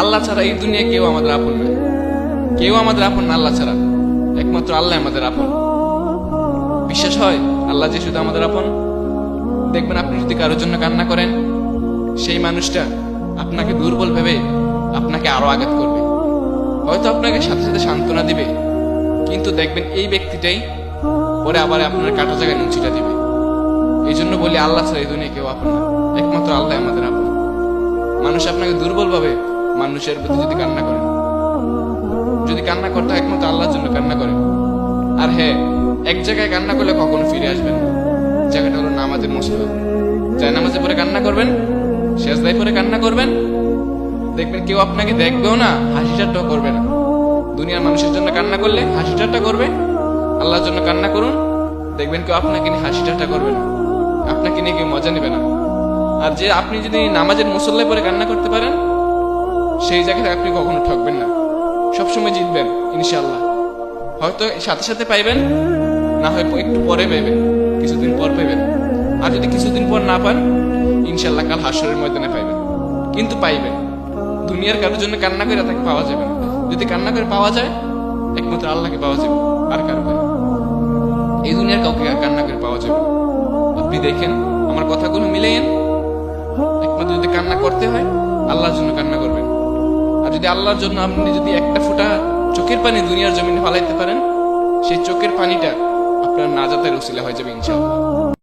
আল্লাহ ছাড়া এই দুনিয়া কেউ আমাদের আপন না কেউ আমাদের আপন না, আল্লাহ ছাড়া। একমাত্র আল্লাহ আমাদের আপন। বিশ্বাস হয় আল্লাহ যে শুধু আমাদের আপন? দেখবেন আপনি যদি কারোর জন্য কান্না করেন, সেই মানুষটা আপনাকে দুর্বল ভেবে আপনাকে আরও আঘাত করবে। হয়তো আপনাকে সাথে সাথে সান্ত্বনা দিবে, কিন্তু দেখবেন এই ব্যক্তিটাই পরে আবার আপনার কাটা জায়গায় নুচিটা দিবে। এই জন্য বলি আল্লাহ ছাড়া এই দুনিয়া কেউ আপন না। একমাত্র আল্লাহ আমাদের আপন। মানুষ আপনাকে দুর্বল ভাবে মানুষের প্রতি যদি কান্না করে। যদি কান্না করতে একমাত্র আল্লাহর জন্য কান্না করে। আর হ্যাঁ এক জায়গায় কান্না করলে কখনো ফিরে আসবেন জায়গাটা হলো নামাজের মসলা যাই নামাজে পরে কান্না করবেন শেষদায় পরে কান্না করবেন, দেখবেন কেউ আপনাকে দেখবেও না, হাসি ঠাট্টাও করবে না। দুনিয়ার মানুষের জন্য কান্না করলে হাসি ঠাট্টা করবে, আল্লাহর জন্য কান্না করুন, দেখবেন কেউ আপনাকে নিয়ে হাসি ঠাট্টা করবে না। আপনাকে নিয়ে কেউ মজা নেবে না। আর যে আপনি যদি নামাজের মুসল্লায় পরে কান্না করতে পারেন সেই জায়গায় আপনি কখনো ঠকবেন না। সবসময় জিতবেন, ইনশাআল্লাহ। হয়তো সাথে সাথে পাইবেন, না হয় একটু পরে পাইবেন, কিছুদিন পর পাইবেন। আর যদি কিছুদিন পর না পান ইনশাল্লাহ কাল হাসরের ময়দানে পাইবেন। কিন্তু পাইবেন। দুনিয়ার কারোর জন্য কান্না করে তাকে পাওয়া যাবে না। যদি কান্না করে পাওয়া যায়, একমাত্র আল্লাহকে পাওয়া যাবে, আর কারও এই দুনিয়ার কাউকে আর কান্না করে পাওয়া যাবে আপনি দেখেন, আমার কথাগুলো মিলাইয়েন। একমাত্র যদি কান্না করতে হয়, আল্লাহর জন্য কান্না করবেন। যদি আল্লাহর জন্য আপনি যদি একটা ফোঁটা চোখের পানি দুনিয়ার জমিনে ফালাইতে পারেন, সেই চোখের পানিটা আপনার নাজাতের উসিলা হয়ে যাবে ইনশাআল্লাহ।